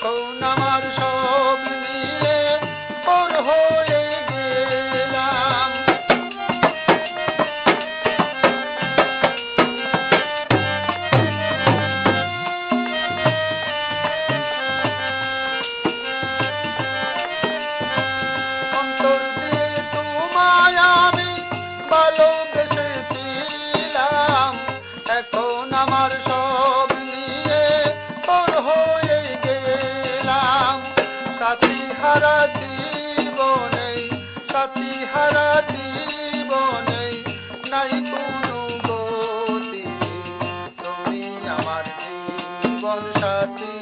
শোন আমার সব নিয়ে পর হয়ে গেলাম। অন্তর দিয়ে তোমায় আমি ভালো সাথীহারা জীবনে সাথীহারা জীবনে নাই কোনো গতি তুমি আমার জীবন সাথী।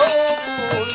Oh, oh, oh.